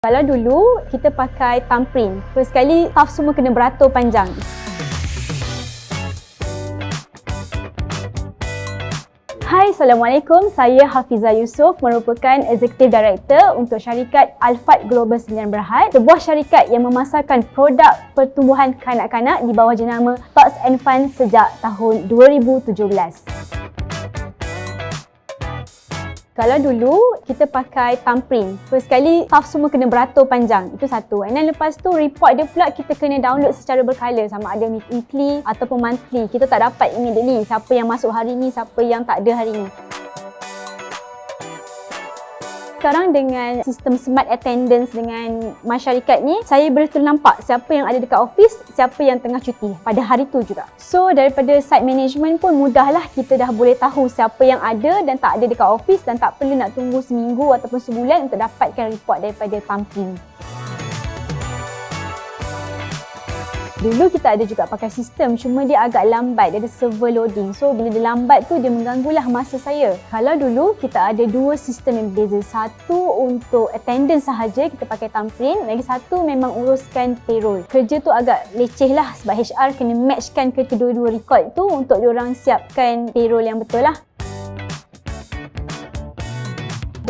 Kalau dulu kita pakai thumbprint, first kali staff semua kena beratur panjang. Hai, Assalamualaikum. Saya Hafizah Yusof merupakan Executive Director untuk syarikat Alfat Global Sembilan Berhad, sebuah syarikat yang memasarkan produk pertumbuhan kanak-kanak di bawah jenama Tots and Fun sejak tahun 2017. Kalau dulu kita pakai thumbprint, first kali staff semua kena beratur panjang. Itu satu. And then lepas tu report dia pula kita kena download secara berkala sama ada weekly ataupun monthly. Kita tak dapat immediately siapa yang masuk hari ni, siapa yang tak ada hari ni. Sekarang dengan sistem smart attendance dengan masyarakat ni, saya betul nampak siapa yang ada dekat office, siapa yang tengah cuti pada hari tu juga. So daripada site management pun mudahlah kita dah boleh tahu siapa yang ada dan tak ada dekat office dan tak perlu nak tunggu seminggu ataupun sebulan untuk dapatkan report daripada company. Dulu kita ada juga pakai sistem cuma dia agak lambat, dia ada server loading. So bila dia lambat tu dia mengganggulah masa saya. Kalau dulu kita ada dua sistem yang berbeza. Satu untuk attendance sahaja kita pakai thumbprint, lagi satu memang uruskan payroll. Kerja tu agak leceh lah sebab HR kena matchkan ke kedua-dua record tu untuk diorang siapkan payroll yang betul lah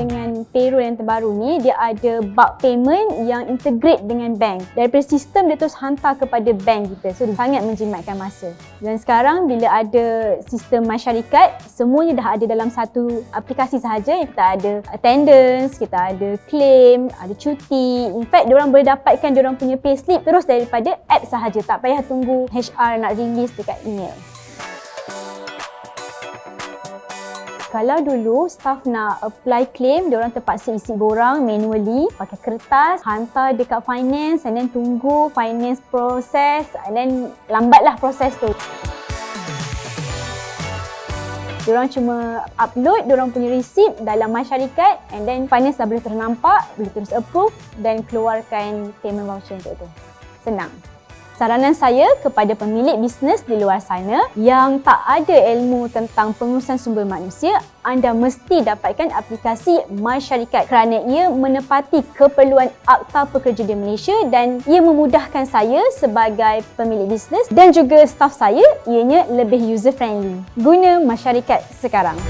dengan payroll yang terbaru ni dia ada bulk payment yang integrate dengan bank. Daripada sistem dia terus hantar kepada bank kita. So dia sangat menjimatkan masa. Dan sekarang bila ada sistem masyarakat, semuanya dah ada dalam satu aplikasi sahaja. Kita ada attendance, kita ada claim, ada cuti. In fact, diorang boleh dapatkan diorang punya payslip terus daripada app sahaja. Tak payah tunggu HR nak release dekat email. Kalau dulu staff nak apply claim, dia orang terpaksa isi borang manually pakai kertas, hantar dekat finance and then tunggu finance process and then lambatlah proses tu. Diorang cuma upload diorang punya receipt dalam masyarakat and then finance dah boleh ternampak, boleh terus approve dan keluarkan payment voucher untuk tu. Senang. Saranan saya kepada pemilik bisnes di luar sana yang tak ada ilmu tentang pengurusan sumber manusia, anda mesti dapatkan aplikasi MySyarikat kerana ia menepati keperluan Akta Pekerja di Malaysia dan ia memudahkan saya sebagai pemilik bisnes dan juga staf saya ianya lebih user friendly. Guna masyarakat sekarang.